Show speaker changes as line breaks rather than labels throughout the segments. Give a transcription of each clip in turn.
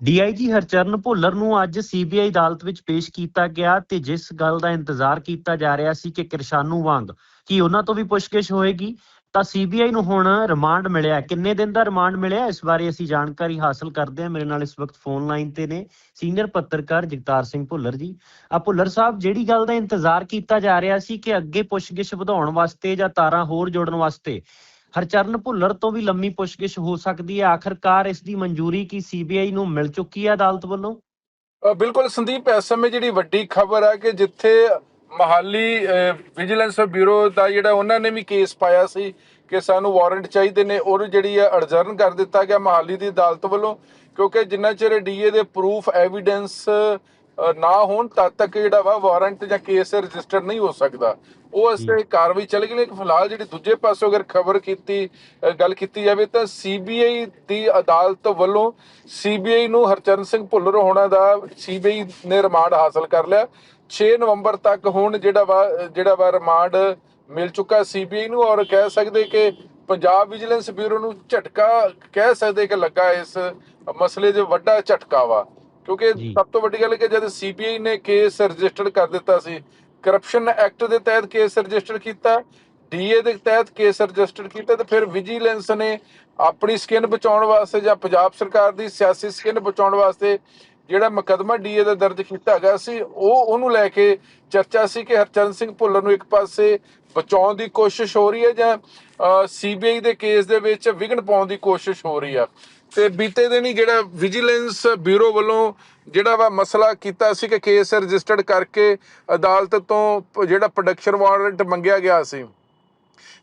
DIG Harcharan Bhullar ਨੂੰ ਅੱਜ CBI ਅਦਾਲਤ ਵਿੱਚ ਪੇਸ਼ ਕੀਤਾ ਗਿਆ ਤੇ ਜਿਸ ਗੱਲ ਦਾ ਇੰਤਜ਼ਾਰ ਕੀਤਾ ਜਾ ਰਿਹਾ ਸੀ ਕਿ ਕਿਰਸ਼ਾਨੂ ਵਾਂਗ ਕੀ ਉਹਨਾਂ ਤੋਂ ਵੀ ਪੁੱਛਗਿੱਛ ਹੋਏਗੀ, ਤਾਂ ਸੀਬੀਆਈ ਨੂੰ ਹੁਣ ਰਿਮਾਂਡ ਮਿਲਿਆ ਕਿੰਨੇ ਦਿਨ ਦਾ ਰਿਮਾਂਡ ਮਿਲਿਆ ਇਸ ਬਾਰੇ ਅਸੀਂ ਜਾਣਕਾਰੀ ਹਾਸਲ ਕਰਦੇ ਹਾਂ। ਮੇਰੇ ਨਾਲ ਇਸ ਵਕਤ ਫੋਨ ਲਾਈਨ ਤੇ ਨੇ ਸੀਨੀਅਰ ਪੱਤਰਕਾਰ ਜਗਤਾਰ ਸਿੰਘ ਭੁੱਲਰ ਜੀ। ਆ ਭੁੱਲਰ ਸਾਹਿਬ, ਜਿਹੜੀ ਗੱਲ ਦਾ ਇੰਤਜ਼ਾਰ ਕੀਤਾ ਜਾ ਰਿਹਾ ਸੀ ਕਿ ਅੱਗੇ ਪੁੱਛਗਿੱਛ ਵਧਾਉਣ ਵਾਸਤੇ ਜਾਂ ਤਾਰਾਂ ਹੋਰ ਜੋੜਨ ਵਾਸਤੇ ਹਰਚਰਨ ਭੁੱਲਰ ਤੋਂ ਵੀ ਲੰਮੀ ਪੁੱਛਗਿੱਛ ਹੋ ਸਕਦੀ ਹੈ। ਆਖਰਕਾਰ ਇਸ ਦੀ ਮਨਜ਼ੂਰੀ ਕੀ ਸੀਬੀਆਈ ਨੂੰ ਮਿਲ ਚੁੱਕੀ ਹੈ ਅਦਾਲਤ ਵੱਲੋਂ?
ਬਿਲਕੁਲ ਸੰਦੀਪ, ਇਸ ਸਮੇਂ ਜਿਹੜੀ ਵੱਡੀ ਖਬਰ ਹੈ ਕਿ ਜਿੱਥੇ ਮਹਾਲੀ ਵਿਜੀਲੈਂਸ ਬਿਊਰੋ ਦਾ ਜਿਹੜਾ ਉਹਨਾਂ ਨੇ ਵੀ ਕੇਸ ਪਾਇਆ ਸੀ ਕਿ ਸਾਨੂੰ ਵਾਰੰਟ ਚਾਹੀਦੇ ਨੇ ਉਹ ਜਿਹੜੀ ਹੈ ਅਡਜਰਨ ਕਰ ਦਿੱਤਾ ਗਿਆ ਮਹਾਲੀ ਦੀ ਅਦਾਲਤ ਵੱਲੋਂ, ਕਿਉਂਕਿ ਜਿੰਨਾ ਚਿਰ ਡੀਏ ਦੇ ਪ੍ਰੂਫ ਐਵੀਡੈਂਸ ਨਾ ਹੋਣ ਤਦ ਤੱਕ ਜਿਹੜਾ ਵਾ ਵਾਰੰਟ ਜਾਂ ਕੇਸ ਰਜਿਸਟਰ ਨਹੀਂ ਹੋ ਸਕਦਾ। ਉਹ ਅਸੇ ਕਾਰਵਾਈ ਚੱਲ ਗਈ ਲੇਕਿਨ ਫਿਲਹਾਲ ਜਿਹੜੀ ਦੂਜੇ ਪਾਸੋਂ ਅਗਰ ਖਬਰ ਕੀਤੀ ਗੱਲ ਕੀਤੀ ਜਾਵੇ ਤਾਂ ਸੀਬੀਆਈ ਦੀ ਅਦਾਲਤ ਵੱਲੋਂ ਸੀਬੀਆਈ ਨੂੰ ਹਰਚਰਨ ਸਿੰਘ ਭੁੱਲਰ ਹੋਣਾ ਦਾ ਸੀਬੀਆਈ ਨੇ ਰਿਮਾਂਡ ਹਾਸਲ ਕਰ ਲਿਆ। 6 ਨਵੰਬਰ ਤੱਕ ਹੁਣ ਜਿਹੜਾ ਵਾ ਜਿਹੜਾ ਵਾ ਰਿਮਾਂਡ ਮਿਲ ਚੁੱਕਾ ਸੀਬੀਆਈ ਨੂੰ ਔਰ ਕਹਿ ਸਕਦੇ ਕਿ ਪੰਜਾਬ ਵਿਜੀਲੈਂਸ ਬਿਊਰੋ ਨੂੰ ਝਟਕਾ ਕਹਿ ਸਕਦੇ ਕਿ ਲੱਗਾ ਇਸ ਮਸਲੇ 'ਚ ਵੱਡਾ ਝਟਕਾ ਵਾ। ਕਿਉਂਕਿ। ਸਭ ਤੋਂ ਵੱਡੀ ਗੱਲ ਕਿ ਜਦ ਸੀਬੀਆਈ ਨੇ ਕੇਸ ਰਜਿਸਟਰ ਕਰ ਦਿੱਤਾ ਸੀ ਕਰਪਸ਼ਨ ਐਕਟ ਦੇ ਤਹਿਤ ਕੇਸ ਰਜਿਸਟਰ ਕੀਤਾ ਡੀਏ ਦੇ ਤਹਿਤ ਕੇਸ ਰਜਿਸਟਰ ਕੀਤਾ ਤੇ ਫਿਰ ਵਿਜੀਲੈਂਸ ਨੇ ਆਪਣੀ ਸਕਿਨ ਬਚਾਉਣ ਵਾਸਤੇ ਜਾਂ ਪੰਜਾਬ ਸਰਕਾਰ ਦੀ ਸਿਆਸੀ ਸਕਿਨ ਬਚਾਉਣ ਵਾਸਤੇ ਜਿਹੜਾ ਮੁਕਦਮਾ ਡੀਏ ਦਾ ਦਰਜ ਕੀਤਾ ਹੈਗਾ ਸੀ ਉਹ ਉਹਨੂੰ ਲੈ ਕੇ ਚਰਚਾ ਸੀ ਕਿ ਹਰਚਰਨ ਸਿੰਘ ਭੁੱਲਰ ਨੂੰ ਇੱਕ ਪਾਸੇ ਬਚਾਉਣ ਦੀ ਕੋਸ਼ਿਸ਼ ਹੋ ਰਹੀ ਹੈ ਜਾਂ ਸੀਬੀਆਈ ਦੇ ਕੇਸ ਦੇ ਵਿੱਚ ਵਿਘਨ ਪਾਉਣ ਦੀ ਕੋਸ਼ਿਸ਼ ਹੋ ਰਹੀ ਆ ਤੇ ਬੀਤੇ ਦਿਨ ਹੀ ਜਿਹੜਾ ਵਿਜੀਲੈਂਸ ਬਿਊਰੋ ਵੱਲੋਂ ਜਿਹੜਾ ਵਾ ਮਸਲਾ ਕੀਤਾ ਸੀ ਕਿ ਕੇਸ ਰਜਿਸਟਰਡ ਕਰਕੇ ਅਦਾਲਤ ਤੋਂ ਪ- ਜਿਹੜਾ ਪ੍ਰੋਡਕਸ਼ਨ ਵਾਰੰਟ ਮੰਗਿਆ ਗਿਆ ਸੀ।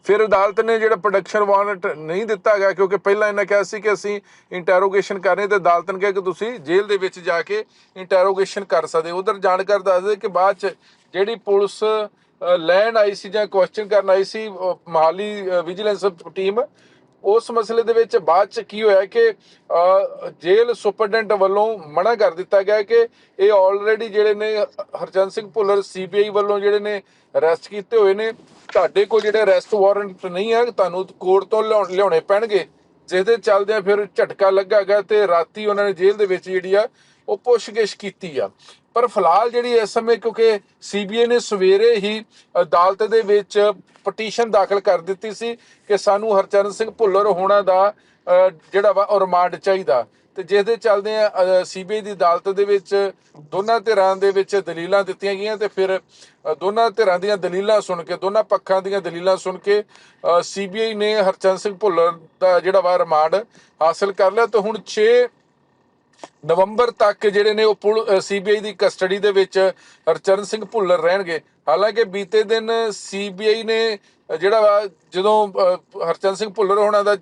ਫਿਰ ਅਦਾਲਤ ਨੇ ਜਿਹੜਾ ਪ੍ਰੋਡਕਸ਼ਨ ਵਾਰੰਟ ਨਹੀਂ ਦਿੱਤਾ ਗਿਆ ਕਿਉਂਕਿ ਪਹਿਲਾਂ ਇਹਨਾਂ ਕਿਹਾ ਸੀ ਕਿ ਅਸੀਂ ਇੰਟਰੋਗੇਸ਼ਨ ਕਰ ਰਹੇ ਤੇ ਅਦਾਲਤ ਨੇ ਕਿਹਾ ਕਿ ਤੁਸੀਂ ਜੇਲ੍ਹ ਦੇ ਵਿੱਚ ਜਾ ਕੇ ਇੰਟਰੋਗੇਸ਼ਨ ਕਰ ਸਕਦੇ ਉਧਰ ਜਾਣਕਾਰ ਦੱਸਦੇ ਕਿ ਬਾਅਦ ਚ ਜਿਹੜੀ ਪੁਲਿਸ ਲੈਣ ਆਈ ਸੀ ਜਾਂ ਕੁਐਸਚਨ ਕਰਨ ਆਈ ਸੀ ਅ, ਮਹਾਲੀ ਵਿਜੀਲੈਂਸ ਟੀਮ ਉਸ ਮਸਲੇ ਦੇ ਵਿੱਚ ਬਾਅਦ ਚ ਕੀ ਹੋਇਆ ਕਿ ਜੇਲ੍ਹ ਸੁਪਰਡੈਂਟ ਵੱਲੋਂ ਮਨਾ ਕਰ ਦਿੱਤਾ ਗਿਆ ਕਿ ਇਹ ਆਲਰੇਡੀ ਜਿਹੜੇ ਨੇ ਹਰਚੰਦ ਸਿੰਘ ਭੁੱਲਰ ਸੀਬੀਆਈ ਵੱਲੋਂ ਜਿਹੜੇ ਨੇ ਅਰੈਸਟ ਕੀਤੇ ਹੋਏ ਨੇ। ਤੁਹਾਡੇ ਕੋਲ ਜਿਹੜੇ ਅਰੈਸਟ ਵਾਰੰਟ ਨਹੀਂ ਹੈ ਤੁਹਾਨੂੰ ਕੋਰਟ ਤੋਂ ਲਿਆਉਣ- ਲਿਆਉਣੇ ਪੈਣਗੇ। ਜਿਹਦੇ ਚੱਲਦਿਆਂ ਫਿਰ ਝਟਕਾ ਲੱਗਾਗਾ ਤੇ ਰਾਤੀ ਉਹਨਾਂ ਨੇ ਜੇਲ੍ਹ ਦੇ ਵਿੱਚ ਜਿਹੜੀ ਆ, ਉਹ ਪੁੱਛਗਿੱਛ ਕੀਤੀ ਆ। ਪਰ ਫਿਲਹਾਲ ਜਿਹੜੀ ਇਸ ਸਮੇਂ ਕਿਉਂਕਿ ਸੀਬੀਆਈ ਨੇ ਸਵੇਰੇ ਹੀ ਅਦਾਲਤ ਦੇ ਵਿੱਚ ਪਟੀਸ਼ਨ ਦਾਖਲ ਕਰ ਦਿੱਤੀ ਸੀ ਕਿ ਸਾਨੂੰ ਹਰਚਰਨ ਸਿੰਘ ਭੁੱਲਰ ਹੋਣਾ ਦਾ ਜਿਹੜਾ ਵਾ ਉਹ ਰਿਮਾਂਡ ਚਾਹੀਦਾ। ਤੇ ਜਿਸ ਦੇ ਚੱਲਦੇ ਆ ਸੀਬੀਆਈ ਦੀ ਅਦਾਲਤ ਦੇ ਵਿੱਚ ਦੋਨਾਂ ਧਿਰਾਂ ਦੇ ਵਿੱਚ ਦਲੀਲਾਂ ਦਿੱਤੀਆਂ ਗਈਆਂ ਤੇ ਫਿਰ ਦੋਨਾਂ ਧਿਰਾਂ ਦੀਆਂ ਦਲੀਲਾਂ ਸੁਣ ਕੇ, ਦੋਨਾਂ ਪੱਖਾਂ ਦੀਆਂ ਦਲੀਲਾਂ ਸੁਣ ਕੇ ਸੀਬੀਆਈ ਨੇ ਹਰਚਰਨ ਸਿੰਘ ਭੁੱਲਰ ਦਾ ਜਿਹੜਾ ਵਾ ਰਿਮਾਂਡ ਹਾਸਲ ਕਰ ਲਿਆ। ਤੇ ਹੁਣ 6 ਨਵੰਬਰ ਤੱਕ ਜਿਹੜੇ ਨੇ ਉਹ ਸੀਬੀਆਈ ਦੀ ਕਸਟਡੀ ਦੇ ਵਿੱਚ ਹਰਚਰਨ ਸਿੰਘ ਭੁੱਲਰ ਰਹਿਣਗੇ। ਹਾਲਾਂਕਿ ਬੀਤੇ ਦਿਨ ਸੀਬੀਆਈ ਨੇ ਜਿਹੜਾ ਵਾ, ਜਦੋਂ ਹਰਚਰਨ ਸਿੰਘ ਭੁੱਲਰ ਹੋਣਾ ਦਾ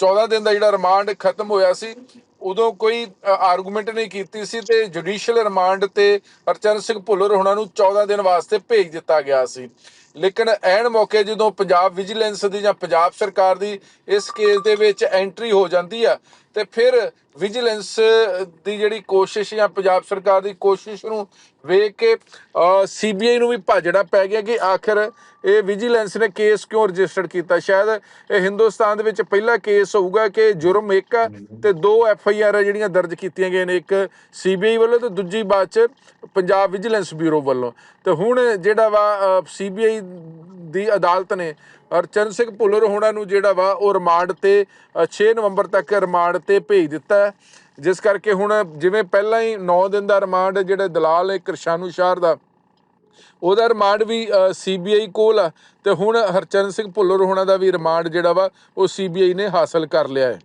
14 ਦਿਨ ਦਾ ਜਿਹੜਾ ਰਿਮਾਂਡ ਖਤਮ ਹੋਇਆ ਸੀ, ਉਦੋਂ ਕੋਈ ਆਰਗੂਮੈਂਟ ਨਹੀਂ ਕੀਤੀ ਸੀ ਤੇ ਜੁਡੀਸ਼ੀਅਲ ਰਿਮਾਂਡ ਤੇ ਹਰਚਰਨ ਸਿੰਘ ਭੁੱਲਰ ਹੋਣਾ ਨੂੰ 14 ਦਿਨ ਵਾਸਤੇ ਭੇਜ ਦਿੱਤਾ ਗਿਆ ਸੀ। ਲੇਕਿਨ ਐਨ ਮੌਕੇ ਜਦੋਂ ਪੰਜਾਬ ਵਿਜੀਲੈਂਸ ਦੀ ਜਾਂ ਪੰਜਾਬ ਸਰਕਾਰ ਦੀ ਇਸ ਕੇਸ ਦੇ ਵਿੱਚ ਐਂਟਰੀ ਹੋ ਜਾਂਦੀ ਆ ਤੇ ਫਿਰ ਵਿਜੀਲੈਂਸ ਦੀ ਜਿਹੜੀ ਕੋਸ਼ਿਸ਼ ਜਾਂ ਪੰਜਾਬ ਸਰਕਾਰ ਦੀ ਕੋਸ਼ਿਸ਼ ਨੂੰ ਵੇਖ ਕੇ ਸੀਬੀਆਈ ਨੂੰ ਵੀ ਭਾਜੜਾ ਪੈ ਗਿਆ ਕਿ ਆਖਰ ਇਹ ਵਿਜੀਲੈਂਸ ਨੇ ਕੇਸ ਕਿਉਂ ਰਜਿਸਟਰਡ ਕੀਤਾ? ਸ਼ਾਇਦ ਇਹ ਹਿੰਦੁਸਤਾਨ ਦੇ ਵਿੱਚ ਪਹਿਲਾ ਕੇਸ ਹੋਊਗਾ ਕਿ ਜੁਰਮ ਇੱਕ ਆ ਤੇ ਦੋ ਐਫ ਆਈ ਆਰ ਜਿਹੜੀਆਂ ਦਰਜ ਕੀਤੀਆਂ ਗਈਆਂ ਨੇ, ਇੱਕ ਸੀਬੀਆਈ ਵੱਲੋਂ ਤੇ ਦੂਜੀ ਬਾਅਦ ਚ ਪੰਜਾਬ ਵਿਜੀਲੈਂਸ ਬਿਊਰੋ ਵੱਲੋਂ। ਤੇ ਹੁਣ ਜਿਹੜਾ ਵਾ ਸੀਬੀਆਈ ਦੀ ਅਦਾਲਤ ਨੇ ਹਰਚਰਨ ਸਿੰਘ ਭੁੱਲਰ ਹੋਣਾ ਨੂੰ ਜਿਹੜਾ ਵਾ ਉਹ ਰਿਮਾਂਡ ਤੇ ਅ, 6 ਨਵੰਬਰ ਤੱਕ ਰਿਮਾਂਡ ਤੇ ਭੇਜ ਦਿੱਤਾ ਜਿਸ ਕਰਕੇ ਹੁਣ ਜਿਵੇਂ ਪਹਿਲਾਂ ਹੀ 9 ਦਿਨ ਦਾ ਰਿਮਾਂਡ ਜਿਹੜੇ ਦਲਾਲ ਹੈ ਕਿਰਸ਼ਾਨੂ ਸ਼ਾਰ ਦਾ ਉਹਦਾ ਰਿਮਾਂਡ ਵੀ ਸੀਬੀਆਈ ਕੋਲ ਆ। ਤੇ ਹੁਣ ਹਰਚਰਨ ਸਿੰਘ ਭੁੱਲਰ ਹੋਣਾ ਦਾ ਵੀ ਰਿਮਾਂਡ ਜਿਹੜਾ ਵਾ ਉਹ ਸੀਬੀਆਈ ਨੇ ਹਾਸਲ ਕਰ ਲਿਆ ਹੈ।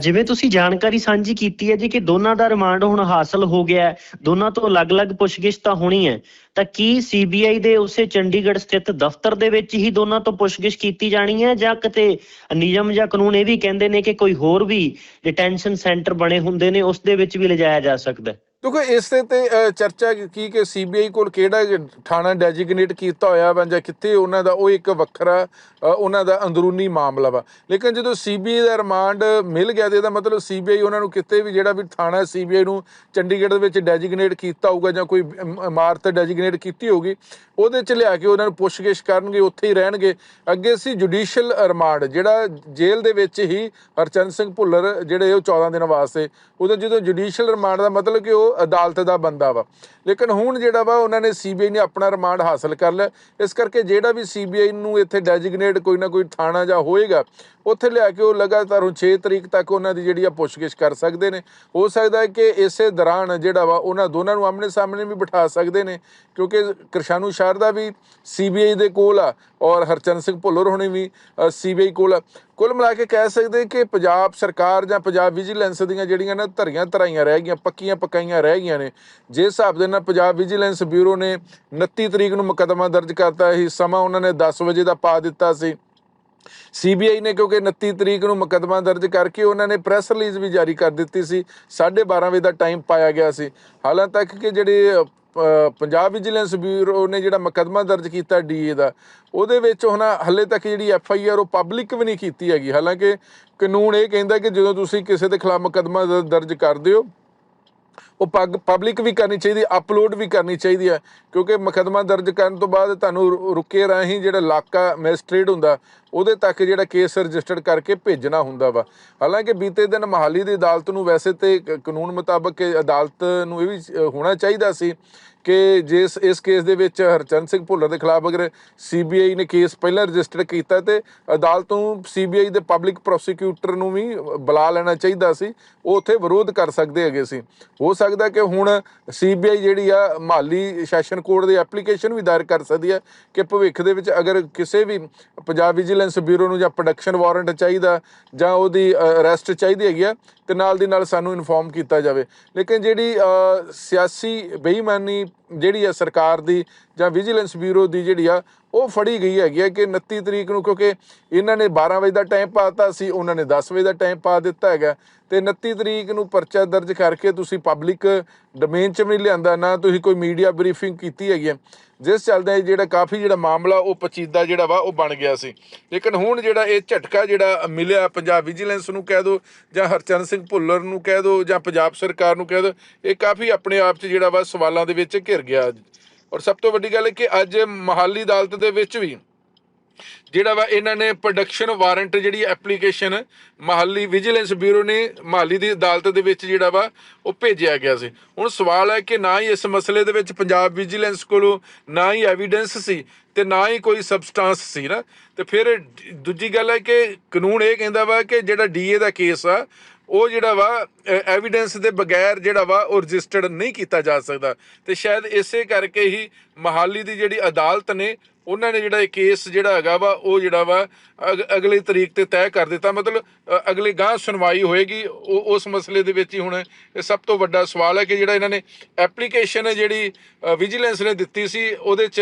ਜਿਵੇਂ ਤੁਸੀਂ ਜਾਣਕਾਰੀ ਸਾਂਝੀ ਕੀਤੀ ਹੈ ਜੀ ਕਿ ਦੋਨਾਂ ਦਾ ਰਿਮਾਂਡ ਹੁਣ ਹਾਸਲ ਹੋ ਗਿਆ ਹੈ, ਦੋਨਾਂ ਤੋਂ ਅਲੱਗ-ਅਲੱਗ ਪੁੱਛਗਿੱਛ ਤਾਂ ਹੋਣੀ ਹੈ, ਤਾਂ ਕੀ ਸੀਬੀਆਈ ਦੇ ਉਸੇ ਚੰਡੀਗੜ੍ਹ ਸਥਿਤ ਦਫ਼ਤਰ ਦੇ ਵਿੱਚ ਹੀ ਦੋਨਾਂ ਤੋਂ ਪੁੱਛਗਿੱਛ ਕੀਤੀ ਜਾਣੀ ਹੈ, ਜਾਂ ਕਿਤੇ ਨਿਯਮ ਜਾਂ ਕਾਨੂੰਨ ਇਹ ਵੀ ਕਹਿੰਦੇ ਨੇ ਕਿ ਕੋਈ ਹੋਰ ਵੀ ਡਿਟੈਂਸ਼ਨ ਸੈਂਟਰ ਬਣੇ ਹੁੰਦੇ ਨੇ, ਉਸ ਦੇ ਵਿੱਚ ਵੀ ਲਿਜਾਇਆ ਜਾ ਸਕਦਾ ਹੈ?
ਦੇਖੋ ਇਸ ਤੇ ਅ, ਚਰਚਾ ਕੀ ਕਿ ਸੀਬੀਆਈ ਕੋਲ ਕਿਹੜਾ ਥਾਣਾ ਡੈਜ਼ਿਗਨੇਟ ਕੀਤਾ ਹੋਇਆ ਵਾ ਜਾਂ ਕਿੱਥੇ ਉਹਨਾਂ ਦਾ ਉਹ ਇੱਕ ਵੱਖਰਾ ਉਹਨਾਂ ਦਾ ਅੰਦਰੂਨੀ ਮਾਮਲਾ ਵਾ। ਲੇਕਿਨ ਜਦੋਂ ਸੀਬੀਆਈ ਦਾ ਰਿਮਾਂਡ ਮਿਲ ਗਿਆ ਤੇ ਇਹਦਾ ਮਤਲਬ ਸੀਬੀਆਈ ਉਹਨਾਂ ਨੂੰ ਕਿਤੇ ਵੀ ਜਿਹੜਾ ਵੀ ਥਾਣਾ ਸੀਬੀਆਈ ਨੂੰ ਚੰਡੀਗੜ੍ਹ ਦੇ ਵਿੱਚ ਡੈਜ਼ਿਗਨੇਟ ਕੀਤਾ ਹੋਊਗਾ ਜਾਂ ਕੋਈ ਇਮਾਰਤ ਡੈਜ਼ਿਗਨੇਟ ਕੀਤੀ ਹੋਊਗੀ ਉਹਦੇ ਚ ਲਿਆ ਕੇ ਉਹਨਾਂ ਨੂੰ ਪੁੱਛਗਿੱਛ ਕਰਨਗੇ ਉੱਥੇ ਹੀ ਰਹਿਣਗੇ। ਅੱਗੇ ਸੀ ਜੁਡੀਸ਼ੀਅਲ ਰਿਮਾਂਡ ਜਿਹੜਾ ਜੇਲ੍ਹ ਦੇ ਵਿੱਚ ਹੀ ਹਰਚੰਦ ਸਿੰਘ ਭੁੱਲਰ ਜਿਹੜੇ ਉਹ 14 ਦਿਨ ਵਾਸਤੇ ਉਹਦੇ ਜਦੋਂ ਜੁਡੀਸ਼ੀਅਲ ਰਿਮਾਂਡ ਦਾ ਮਤਲਬ ਕਿ ਉਹ ਅਦਾਲਤ ਦਾ ਬੰਦਾ ਵਾ। ਲੇਕਿਨ ਹੁਣ ਜਿਹੜਾ ਵਾ, ਉਹਨਾਂ ਨੇ ਸੀਬੀਆਈ ਨੇ ਆਪਣਾ ਰਿਮਾਂਡ ਹਾਸਲ ਕਰ ਲਿਆ। ਇਸ ਕਰਕੇ ਜਿਹੜਾ ਵੀ ਸੀਬੀਆਈ ਨੂੰ ਇੱਥੇ ਡੈਜ਼ਿਗਨੇਟ ਕੋਈ ਨਾ ਕੋਈ ਥਾਣਾ ਜਾਂ ਹੋਏਗਾ, ਉੱਥੇ ਲਿਆ ਕੇ ਉਹ ਲਗਾਤਾਰ ਹੁਣ 6 ਤਰੀਕ ਤੱਕ ਉਹਨਾਂ ਦੀ ਜਿਹੜੀ ਆ ਪੁੱਛਗਿੱਛ ਕਰ ਸਕਦੇ ਨੇ। ਹੋ ਸਕਦਾ ਹੈ ਕਿ ਇਸੇ ਦੌਰਾਨ ਜਿਹੜਾ ਵਾ, ਉਹਨਾਂ ਦੋਨਾਂ ਨੂੰ ਆਮਣੇ ਸਾਹਮਣੇ ਵੀ ਬਿਠਾ ਸਕਦੇ ਨੇ, ਕਿਉਂਕਿ ਕਿਰਸ਼ਾਨੂ ਸ਼ਾਰਦਾ ਵੀ ਸੀਬੀਆਈ ਦੇ ਕੋਲ ਆ ਔਰ ਹਰਚੰਦ ਸਿੰਘ ਭੁੱਲਰ ਹੋਣੀ ਵੀ ਸੀਬੀਆਈ ਕੋਲ ਆ। ਕੁੱਲ ਮਿਲਾ ਕੇ ਕਹਿ ਸਕਦੇ ਕਿ ਪੰਜਾਬ ਸਰਕਾਰ ਜਾਂ ਪੰਜਾਬ ਵਿਜੀਲੈਂਸ ਦੀਆਂ ਜਿਹੜੀਆਂ ਨਾ ਧਰੀਆਂ ਧਰਾਈਆਂ ਰਹਿ ਗਈਆਂ ਪੱਕੀਆਂ ਪਕਾਈਆਂ ਰਹਿ ਗਈਆਂ ਨੇ। ਜਿਸ ਹਿਸਾਬ ਦੇ ਨਾਲ ਪੰਜਾਬ ਵਿਜੀਲੈਂਸ ਬਿਊਰੋ ਨੇ 29 ਤਰੀਕ ਨੂੰ ਮੁਕੱਦਮਾ ਦਰਜ ਕਰਤਾ ਸੀ ਸਮਾਂ ਉਹਨਾਂ ਨੇ 10 ਵਜੇ ਦਾ ਪਾ ਦਿੱਤਾ ਸੀ। ਸੀਬੀਆਈ ਨੇ ਕਿਉਂਕਿ 29 ਤਰੀਕ ਨੂੰ ਮੁਕੱਦਮਾ ਦਰਜ ਕਰਕੇ ਉਹਨਾਂ ਨੇ ਪ੍ਰੈਸ ਰਿਲੀਜ਼ ਵੀ ਜਾਰੀ ਕਰ ਦਿੱਤੀ ਸੀ 12:30 ਵਜੇ ਦਾ ਟਾਈਮ ਪਾਇਆ ਗਿਆ ਸੀ। ਹਾਲਾਂ ਤੱਕ ਕਿ ਜਿਹੜੇ ਪੰਜਾਬ ਵਿਜੀਲੈਂਸ ਬਿਊਰੋ ਨੇ ਜਿਹੜਾ ਮੁਕੱਦਮਾ ਦਰਜ ਕੀਤਾ ਡੀਏ ਦਾ, ਉਹਦੇ ਵਿੱਚ ਹੁਣ ਹੱਲੇ ਤੱਕ ਜਿਹੜੀ ਐਫ ਆਈ ਆਰ ਉਹ ਪਬਲਿਕ ਵੀ ਨਹੀਂ ਕੀਤੀ ਹੈਗੀ। ਹਾਲਾਂਕਿ ਕਾਨੂੰਨ ਇਹ ਕਹਿੰਦਾ ਕਿ ਜਦੋਂ ਤੁਸੀਂ ਕਿਸੇ ਦੇ ਖਿਲਾਫ ਮੁਕੱਦਮਾ ਦਰਜ ਕਰਦੇ ਹੋ ਉਹ ਪਬਲਿਕ ਵੀ ਕਰਨੀ ਚਾਹੀਦੀ ਅਪਲੋਡ ਵੀ ਕਰਨੀ ਚਾਹੀਦੀ ਹੈ, ਕਿਉਂਕਿ ਮੁਕੱਦਮਾ ਦਰਜ ਕਰਨ ਤੋਂ ਬਾਅਦ ਤੁਹਾਨੂੰ ਰੁ- ਰੁਕੇ ਰਾਹੀਂ ਜਿਹੜਾ ਇਲਾਕਾ ਮੈਜਿਸਟ੍ਰੇਟ ਹੁੰਦਾ ਉਹਦੇ ਤੱਕ ਜਿਹੜਾ ਕੇਸ ਰਜਿਸਟਰਡ ਕਰਕੇ ਭੇਜਣਾ ਹੁੰਦਾ ਵਾ। ਹਾਲਾਂਕਿ ਬੀਤੇ ਦਿਨ ਮਹਾਲੀ ਦੀ ਅਦਾਲਤ ਨੂੰ ਵੈਸੇ ਤੇ ਕ- ਕਾਨੂੰਨ ਮੁਤਾਬਕ ਅਦਾਲਤ ਨੂੰ ਇਹ ਵੀ ਹੋਣਾ ਚਾਹੀਦਾ ਸੀ ਕਿ ਜਿਸ, ਇਸ ਕੇਸ ਦੇ ਵਿੱਚ ਹਰਚੰਦ ਸਿੰਘ ਭੁੱਲਰ ਦੇ ਖਿਲਾਫ ਅਗਰ ਸੀਬੀਆਈ ਨੇ ਕੇਸ ਪਹਿਲਾਂ ਰਜਿਸਟਰ ਕੀਤਾ ਤੇ ਅਦਾਲਤ ਨੂੰ ਸੀਬੀਆਈ ਦੇ ਪਬਲਿਕ ਪ੍ਰੋਸੀਕਿਊਟਰ ਨੂੰ ਵੀ ਬੁਲਾ ਲੈਣਾ ਚਾਹੀਦਾ ਸੀ। ਉਹ ਉੱਥੇ ਵਿਰੋਧ ਕਰ ਸਕਦੇ ਹੈਗੇ ਸੀ। ਹੋ ਸਕਦਾ ਕਿ ਹੁਣ ਸੀਬੀਆਈ ਜਿਹੜੀ ਆ ਮਾਲੀ ਸੈਸ਼ਨ ਕੋਰਟ ਦੀ ਐਪਲੀਕੇਸ਼ਨ ਵੀ ਦਾਇਰ ਕਰ ਸਕਦੀ ਹੈ ਕਿ ਭਵਿੱਖ ਦੇ ਵਿੱਚ ਅਗਰ ਕਿਸੇ ਵੀ ਪੰਜਾਬ ਵਿਜੀਲੈਂਸ ਵਿਜੀਲੈਂਸ ਬਿਊਰੋ ਨੂੰ ਜਾਂ ਪ੍ਰੋਡਕਸ਼ਨ ਵਾਰੰਟ ਚਾਹੀਦਾ ਜਾਂ ਉਹਦੀ ਅਰੈਸਟ ਚਾਹੀਦੀ ਹੈਗੀ ਆ, ਤੇ ਨਾਲ ਦੀ ਨਾਲ ਸਾਨੂੰ ਇਨਫੋਰਮ ਕੀਤਾ ਜਾਵੇ। ਲੇਕਿਨ ਜਿਹੜੀ ਸਿਆਸੀ ਬੇਈਮਾਨੀ ਜਿਹੜੀ ਆ ਸਰਕਾਰ ਦੀ ਜਾਂ ਵਿਜੀਲੈਂਸ ਬਿਊਰੋ ਦੀ ਜਿਹੜੀ ਆ ਉਹ ਫੜੀ ਗਈ ਹੈਗੀ ਹੈ ਕਿ 29 ਤਰੀਕ ਨੂੰ, ਕਿਉਂਕਿ ਇਹਨਾਂ ਨੇ 12 ਵਜੇ ਦਾ ਟਾਈਮ ਪਾਤਾ ਸੀ, ਉਹਨਾਂ ਨੇ 10 ਵਜੇ ਦਾ ਟਾਈਮ ਪਾ ਦਿੱਤਾ ਹੈਗਾ ਤੇ 29 ਤਰੀਕ ਨੂੰ ਪਰਚਾ ਦਰਜ ਕਰਕੇ ਤੁਸੀਂ ਪਬਲਿਕ ਡੋਮੇਨ 'ਚ ਵੀ ਨਹੀਂ ਲਿਆਂਦਾ, ਨਾ ਤੁਸੀਂ ਕੋਈ ਮੀਡੀਆ ਬਰੀਫਿੰਗ ਕੀਤੀ ਹੈਗੀ ਹੈ। ਜਿਸ ਚੱਲਦਾ ਜਿਹੜਾ ਕਾਫੀ ਜਿਹੜਾ ਮਾਮਲਾ, ਉਹ ਪਚੀਦਾ ਜਿਹੜਾ ਵਾ, ਉਹ ਬਣ ਗਿਆ ਸੀ। ਲੇਕਿਨ ਹੁਣ ਜਿਹੜਾ ਇਹ ਝਟਕਾ ਜਿਹੜਾ ਮਿਲਿਆ ਪੰਜਾਬ ਵਿਜੀਲੈਂਸ ਨੂੰ ਕਹਿ ਦੋ, ਜਾਂ ਹਰਚੰਦ ਸਿੰਘ ਭੁੱਲਰ ਨੂੰ ਕਹਿ ਦੋ, ਜਾਂ ਪੰਜਾਬ ਸਰਕਾਰ ਨੂੰ ਕਹਿ ਦੋ, ਇਹ ਕਾਫੀ ਆਪਣੇ ਆਪ 'ਚ ਜਿਹੜਾ ਵਾ ਸਵਾਲਾਂ ਦੇ ਵਿੱਚ ਘਿਰ ਗਿਆ ਔਰ ਸਭ ਤੋਂ ਵੱਡੀ ਗੱਲ ਹੈ ਕਿ ਅੱਜ ਮਹਾਲੀ ਅਦਾਲਤ ਦੇ ਵਿੱਚ ਵੀ ਜਿਹੜਾ ਵਾ ਇਹਨਾਂ ਨੇ ਪ੍ਰੋਡਕਸ਼ਨ ਵਾਰੰਟ ਜਿਹੜੀ ਐਪਲੀਕੇਸ਼ਨ ਮਹਾਲੀ ਵਿਜੀਲੈਂਸ ਬਿਊਰੋ ਨੇ ਮਹਾਲੀ ਦੀ ਅਦਾਲਤ ਦੇ ਵਿੱਚ ਜਿਹੜਾ ਵਾ ਉਹ ਭੇਜਿਆ ਗਿਆ ਸੀ। ਹੁਣ ਸਵਾਲ ਹੈ ਕਿ ਨਾ ਹੀ ਇਸ ਮਸਲੇ ਦੇ ਵਿੱਚ ਪੰਜਾਬ ਵਿਜੀਲੈਂਸ ਕੋਲੋਂ ਨਾ ਹੀ ਐਵੀਡੈਂਸ ਸੀ ਤੇ ਨਾ ਹੀ ਕੋਈ ਸਬਸਟੈਂਸ ਸੀ ਨਾ। ਤੇ ਫਿਰ ਦੂਜੀ ਗੱਲ ਹੈ ਕਿ ਕਾਨੂੰਨ ਇਹ ਕਹਿੰਦਾ ਵਾ ਕਿ ਜਿਹੜਾ ਡੀਏ ਦਾ ਕੇਸ ਆ ਉਹ ਜਿਹੜਾ ਵਾ ਐਵੀਡੈਂਸ ਦੇ ਬਗੈਰ ਜਿਹੜਾ ਵਾ, ਉਹ ਰਜਿਸਟਰਡ ਨਹੀਂ ਕੀਤਾ ਜਾ ਸਕਦਾ। ਤੇ ਸ਼ਾਇਦ ਇਸੇ ਕਰਕੇ ਹੀ ਮਹਾਲੀ ਦੀ ਜਿਹੜੀ ਅਦਾਲਤ ਨੇ, ਉਹਨਾਂ ਨੇ ਜਿਹੜਾ ਇਹ ਕੇਸ ਜਿਹੜਾ ਹੈਗਾ ਵਾ, ਉਹ ਜਿਹੜਾ ਵਾ, ਅਗ- ਅਗਲੀ ਤਰੀਕ ਤੇ ਤੈਅ ਕਰ ਦਿੱਤਾ। ਮਤਲਬ ਅਗਲੀ ਗਾਂ ਸੁਣਵਾਈ ਹੋਏਗੀ। ਉਹ, ਉਸ ਮਸਲੇ ਦੇ ਵਿੱਚ ਹੀ ਹੁਣ ਇਹ ਸਭ ਤੋਂ ਵੱਡਾ ਸਵਾਲ ਹੈ ਕਿ ਜਿਹੜਾ ਇਹਨਾਂ ਨੇ ਐਪਲੀਕੇਸ਼ਨ ਜਿਹੜੀ ਵਿਜੀਲੈਂਸ ਨੇ ਦਿੱਤੀ ਸੀ, ਉਹਦੇ 'ਚ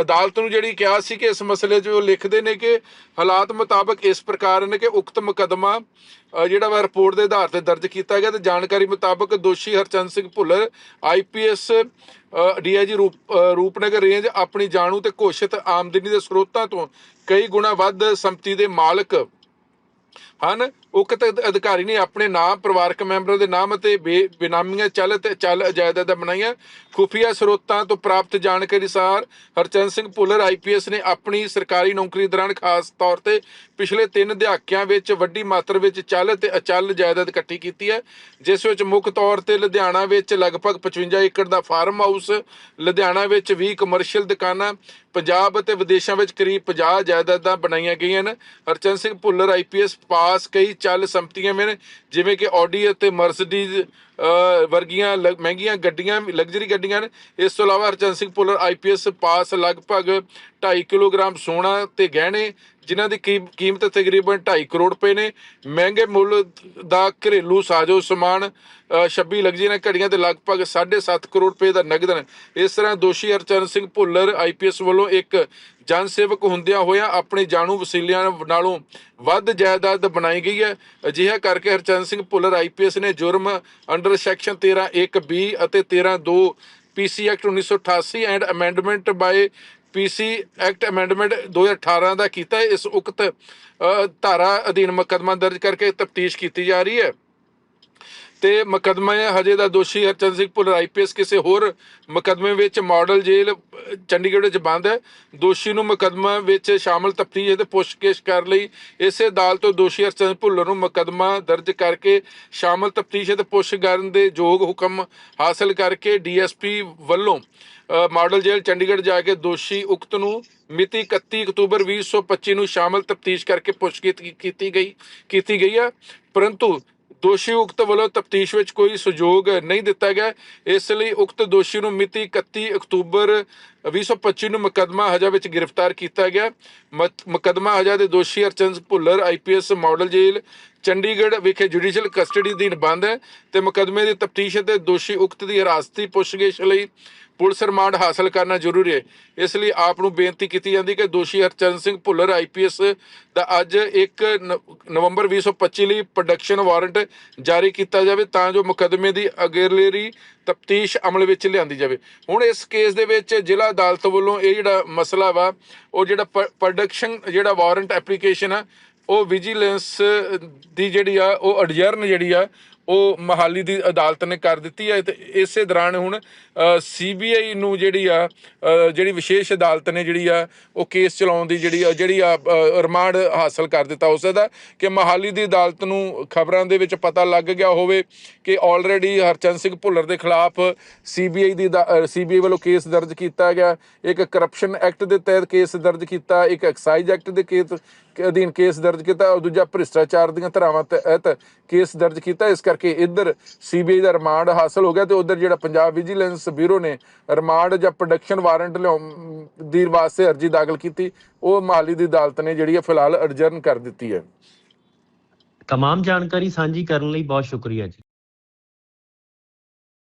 ਅਦਾਲਤ ਨੂੰ ਜਿਹੜੀ ਕਿਹਾ ਸੀ ਕਿ ਇਸ ਮਸਲੇ 'ਚ ਉਹ ਲਿਖਦੇ ਨੇ ਕਿ ਹਾਲਾਤ ਮੁਤਾਬਕ ਇਸ ਪ੍ਰਕਾਰ ਨੇ ਕਿ ਉਕਤ ਮੁਕੱਦਮਾ ਜਿਹੜਾ ਵਾ ਰਿਪੋਰਟ ਦੇ ਆਧਾਰ ਤੇ ਦਰਜ ਕੀਤਾ ਗਿਆ ਤੇ ਜਾਣਕਾਰੀ ਮੁਤਾਬਕ ਦੋਸ਼ੀ ਹਰਚੰਦ ਸਿੰਘ ਭੁੱਲਰ ਆਈਪੀਐਸ ਡੀਆਈਜੀ ਰੂਪ ਰੂਪਨਗਰ ਰੇਂਜ ਆਪਣੀ ਜਾਣੂ ਤੇ ਘੋਸ਼ਿਤ ਆਮਦਨੀ ਦੇ ਸਰੋਤਾਂ ਤੋਂ ਕਈ ਗੁਣਾ ਵੱਧ ਸੰਪਤੀ ਦੇ ਮਾਲਕ ਹਨ? ਉਕਤ ਅਧਿਕਾਰੀ ਨੇ ਆਪਣੇ ਨਾਮ, ਪਰਿਵਾਰਕ ਮੈਂਬਰਾਂ ਦੇ ਨਾਮ ਅਤੇ ਬੇ- ਬੇਨਾਮੀਆਂ ਚੱਲ ਚੱਲ ਜਾਇਦਾਦਾਂ ਬਣਾਈਆਂ। ਖੁਫੀਆ ਸਰੋਤਾਂ ਤੋਂ ਪ੍ਰਾਪਤ ਜਾਣਕਾਰੀ ਅਨੁਸਾਰ ਹਰਚੰਦ ਸਿੰਘ ਭੁੱਲਰ ਆਈਪੀਐਸ ਨੇ ਆਪਣੀ ਸਰਕਾਰੀ ਨੌਕਰੀ ਦੌਰਾਨ ਖਾਸ ਤੌਰ ਤੇ ਪਿਛਲੇ 3 ਦਹਾਕਿਆਂ ਵਿੱਚ ਵੱਡੀ ਮਾਤਰਾ ਵਿੱਚ ਚੱਲ ਤੇ ਅਚਲ ਜਾਇਦਾਦ ਇਕੱਠੀ ਕੀਤੀ ਹੈ, ਜਿਸ ਵਿੱਚ ਮੁੱਖ ਤੌਰ ਤੇ ਲੁਧਿਆਣਾ ਵਿੱਚ ਲਗਭਗ 55 ਏਕੜ ਦਾ ਫਾਰਮ ਹਾਊਸ ਲੁਧਿਆਣਾ ਵਿੱਚ 20 ਕਮਰਸ਼ੀਅਲ ਦੁਕਾਨਾਂ, ਪੰਜਾਬ ਅਤੇ ਵਿਦੇਸ਼ਾਂ ਵਿੱਚ ਕਰੀਬ 50 ਜਾਇਦਾਦਾਂ ਬਣਾਈਆਂ ਗਈਆਂ ਹਨ। ਹਰਚੰਦ ਸਿੰਘ ਭੁੱਲਰ ਆਈਪੀਐਸ ਪਾਸ ਕਈ ਚੱਲ ਸੰਪਤੀਆਂ ਨੇ ਜਿਵੇਂ ਕਿ ਆਡੀ ਅਤੇ ਮਰਸੀਡੀਜ਼ ਵਰਗੀਆਂ ਲ- ਮਹਿੰਗੀਆਂ ਗੱਡੀਆਂ ਲਗਜ਼ਰੀ ਗੱਡੀਆਂ ਹਨ। ਇਸ ਤੋਂ ਇਲਾਵਾ ਹਰਚੰਦ ਸਿੰਘ ਭੁੱਲਰ ਆਈਪੀਐਸ ਪਾਸ ਲਗਭਗ 2.5 ਕਿਲੋਗ੍ਰਾਮ ਸੋਨਾ ਤੇ ਗਹਿਣੇ ਜਿਨ੍ਹਾਂ ਦੀ ਕੀ- ਕੀਮਤ ਤਕਰੀਬਨ 2.5 ਕਰੋੜ ਰੁਪਏ ਨੇ। ਮਹਿੰਗੇ ਮੁੱਲ ਦਾ ਘਰੇਲੂ ਸਾਜੋ ਸਮਾਨ ਅ, 26 ਲਗਜ਼ਰੀ ਘੜੀਆਂ ਤੇ ਲਗਭਗ 7.5 ਕਰੋੜ ਰੁਪਏ ਦਾ ਨਗਦਨ ਇਸ ਤਰ੍ਹਾਂ ਦੋਸ਼ੀ ਹਰਚਰਨ ਸਿੰਘ ਭੁੱਲਰ ਆਈਪੀਐਸ ਵੱਲੋਂ ਇੱਕ ਜਨ ਸੇਵਕ ਹੁੰਦਿਆਂ ਹੋਇਆਂ ਆਪਣੇ ਜਾਣੂ ਵਸੀਲਿਆਂ ਨਾਲੋਂ ਵੱਧ ਜਾਇਦਾਦ ਬਣਾਈ ਗਈ ਹੈ। ਅਜਿਹਾ ਕਰਕੇ ਹਰਚਰਨ ਸਿੰਘ ਭੁੱਲਰ ਆਈਪੀਐਸ ਨੇ ਜੁਰਮ ਅੰਡਰ ਸੈਕਸ਼ਨ 13 1 ਬੀ ਅਤੇ 13 2 PC act 1988 and amendment by PC act amendment 2018 ਦਾ ਕੀਤਾ ਇਸ ਉਕਤ ਧਾਰਾ ਅਧੀਨ ਮੁਕੱਦਮਾ ਦਰਜ ਕਰਕੇ ਤਫਤੀਸ਼ ਕੀਤੀ ਜਾ ਰਹੀ ਹੈ। ਤੇ ਮੁਕੱਦਮਾ ਹਜੇ ਦਾ ਦੋਸ਼ੀ ਹਰਚੰਦ ਸਿੰਘ ਭੁੱਲਰ ਆਈਪੀਐਸ ਕਿਸੇ ਹੋਰ ਮੁਕੱਦਮੇ ਵਿੱਚ ਮਾਡਲ ਜੇਲ੍ਹ, ਚੰਡੀਗੜ੍ਹ ਵਿੱਚ ਬੰਦ ਹੈ। ਦੋਸ਼ੀ ਨੂੰ ਮੁਕੱਦਮਾ ਵਿੱਚ ਸ਼ਾਮਲ ਤਫਤੀਸ਼ ਅਤੇ ਪੁੱਛਗਿੱਛ ਕਰ ਲਈ। ਇਸੇ ਅਦਾਲਤ ਤੋਂ ਦੋਸ਼ੀ ਹਰਚੰਦ ਭੁੱਲਰ ਨੂੰ ਮੁਕੱਦਮਾ ਦਰਜ ਕਰਕੇ ਸ਼ਾਮਲ ਤਫਤੀਸ਼ ਅਤੇ ਪੁੱਛ ਕਰਨ ਦੇ ਯੋਗ ਹੁਕਮ ਹਾਸਲ ਕਰਕੇ ਡੀਐਸਪੀ ਵੱਲੋਂ ਮਾਡਲ ਜੇਲ੍ਹ ਚੰਡੀਗੜ੍ਹ ਜਾ ਕੇ ਦੋਸ਼ੀ ਉਕਤ ਨੂੰ ਮਿਤੀ 31 ਅਕਤੂਬਰ 2025 ਨੂੰ ਸ਼ਾਮਲ ਤਫਤੀਸ਼ ਕਰਕੇ ਪੁੱਛਗਿੱਛ ਕੀਤੀ ਗਈ ਕੀਤੀ ਗਈ ਹੈ। ਪਰੰਤੂ ਦੋਸ਼ੀ ਉਕਤ ਵੱਲੋਂ ਤਫਤੀਸ਼ ਵਿੱਚ ਕੋਈ ਸਹਿਯੋਗ ਨਹੀਂ ਦਿੱਤਾ ਗਿਆ। ਇਸ ਲਈ ਉਕਤ ਦੋਸ਼ੀ ਨੂੰ ਮਿਤੀ 31 ਅਕਤੂਬਰ 2025 ਨੂੰ ਮੁਕੱਦਮਾ ਹਜਾ ਵਿੱਚ ਗ੍ਰਿਫਤਾਰ ਕੀਤਾ ਗਿਆ। ਮਤ- ਮੁਕੱਦਮਾ ਹਜਾ ਦੇ ਦੋਸ਼ੀ ਹਰਚੰਦ ਭੁੱਲਰ ਆਈਪੀਐਸ ਮਾਡਲ ਜੇਲ੍ਹ, ਚੰਡੀਗੜ੍ਹ ਵਿਖੇ ਜੁਡੀਸ਼ੀਅਲ ਕਸਟਡੀ ਅਧੀਨ ਬੰਦ ਹੈ ਤੇ ਮੁਕੱਦਮੇ ਦੀ ਤਫਤੀਸ਼ ਅਤੇ ਦੋਸ਼ੀ ਉਕਤ ਦੀ ਹਿਰਾਸਤੀ ਪੁੱਛਗਿੱਛ ਲਈ ਪੁਲਿਸ ਰਿਮਾਂਡ ਹਾਸਲ ਕਰਨਾ ਜ਼ਰੂਰੀ ਹੈ। ਇਸ ਲਈ ਆਪ ਨੂੰ ਬੇਨਤੀ ਕੀਤੀ ਜਾਂਦੀ ਕਿ ਦੋਸ਼ੀ ਹਰਚਰਨ ਸਿੰਘ ਭੁੱਲਰ ਆਈਪੀਐਸ ਦਾ ਅੱਜ 1 ਨ- ਨਵੰਬਰ 2025 ਲਈ ਪ੍ਰੋਡਕਸ਼ਨ ਵਾਰੰਟ ਜਾਰੀ ਕੀਤਾ ਜਾਵੇ ਤਾਂ ਜੋ ਮੁਕੱਦਮੇ ਦੀ ਅਗੇਰਲੇਰੀ ਤਫਤੀਸ਼ ਅਮਲ ਵਿੱਚ ਲਿਆਂਦੀ ਜਾਵੇ। ਹੁਣ ਇਸ ਕੇਸ ਦੇ ਵਿੱਚ ਜ਼ਿਲ੍ਹਾ ਅਦਾਲਤ ਵੱਲੋਂ ਇਹ ਜਿਹੜਾ ਮਸਲਾ ਵਾ, ਉਹ ਜਿਹੜਾ ਪ੍ਰੋਡਕਸ਼ਨ ਜਿਹੜਾ ਵਾਰੰਟ ਐਪਲੀਕੇਸ਼ਨ ਆ, ਉਹ ਵਿਜੀਲੈਂਸ ਦੀ ਜਿਹੜੀ ਆ, ਉਹ ਅਡਜਰਨ ਜਿਹੜੀ ਆ ਉਹ ਮਹਾਲੀ ਦੀ ਅਦਾਲਤ ਨੇ ਕਰ ਦਿੱਤੀ ਹੈ ਤੇ ਇਸੇ ਦੌਰਾਨ ਹੁਣ ਸੀਬੀਆਈ ਨੂੰ ਜਿਹੜੀ ਆ ਜਿਹੜੀ ਵਿਸ਼ੇਸ਼ ਅਦਾਲਤ ਨੇ ਜਿਹੜੀ ਆ, ਉਹ ਕੇਸ ਚਲਾਉਣ ਦੀ ਜਿਹੜੀ ਆ- ਜਿਹੜੀ ਆ ਰਿਮਾਂਡ ਹਾਸਲ ਕਰ ਦਿੱਤਾ। ਉਸ ਦਾ ਕਿ ਮਹਾਲੀ ਦੀ ਅਦਾਲਤ ਨੂੰ ਖਬਰਾਂ ਦੇ ਵਿੱਚ ਪਤਾ ਲੱਗ ਗਿਆ ਹੋਵੇ ਕਿ ਆਲਰੇਡੀ ਹਰਚੰਦ ਸਿੰਘ ਭੁੱਲਰ ਦੇ ਖਿਲਾਫ ਸੀਬੀਆਈ ਦੀ ਸੀਬੀਆਈ ਵੱਲੋਂ ਕੇਸ ਦਰਜ ਕੀਤਾ ਗਿਆ। ਇੱਕ ਕਰਪਸ਼ਨ ਐਕਟ ਦੇ ਤਹਿਤ ਕੇਸ ਦਰਜ ਕੀਤਾ, ਇੱਕ ਐਕਸਾਈਜ਼ ਐਕਟ ਦੇ ਕੇਸ, ਅਧੀਨ ਕੇਸ ਦਰਜ ਕੀਤਾ ਦੂਜਾ ਭ੍ਰਿਸ਼ਟਾਚਾਰ ਦੀਆਂ ਧਾਰਾਵਾਂ ਤਹਿਤ ਕੇਸ ਦਰਜ ਕੀਤਾ। ਇਸ ਕਰਕੇ ਇੱਧਰ ਸੀਬੀਆਈ ਦਾ ਰਿਮਾਂਡ ਹਾਸਲ ਹੋ ਗਿਆ ਤੇ ਉਧਰ ਜਿਹੜਾ ਪੰਜਾਬ ਵਿਜੀਲੈਂਸ ਬਿਊਰੋ ਨੇ ਰਿਮਾਂਡ ਜਾਂ ਪ੍ਰੋਡਕਸ਼ਨ ਵਾਰੰਟ ਲਿਆਉਣ ਦੀ ਵਾਸਤੇ ਅਰਜੀ ਦਾਖਲ ਕੀਤੀ, ਉਹ ਮਹਾਲੀ ਦੀ ਅਦਾਲਤ ਨੇ ਜਿਹੜੀ ਫਿਲਹਾਲ ਅਡਜਰਨ ਕਰ ਦਿੱਤੀ ਹੈ।
ਤਮਾਮ ਜਾਣਕਾਰੀ ਸਾਂਝੀ ਕਰਨ ਲਈ ਬਹੁਤ ਸ਼ੁਕਰੀਆ ਜੀ।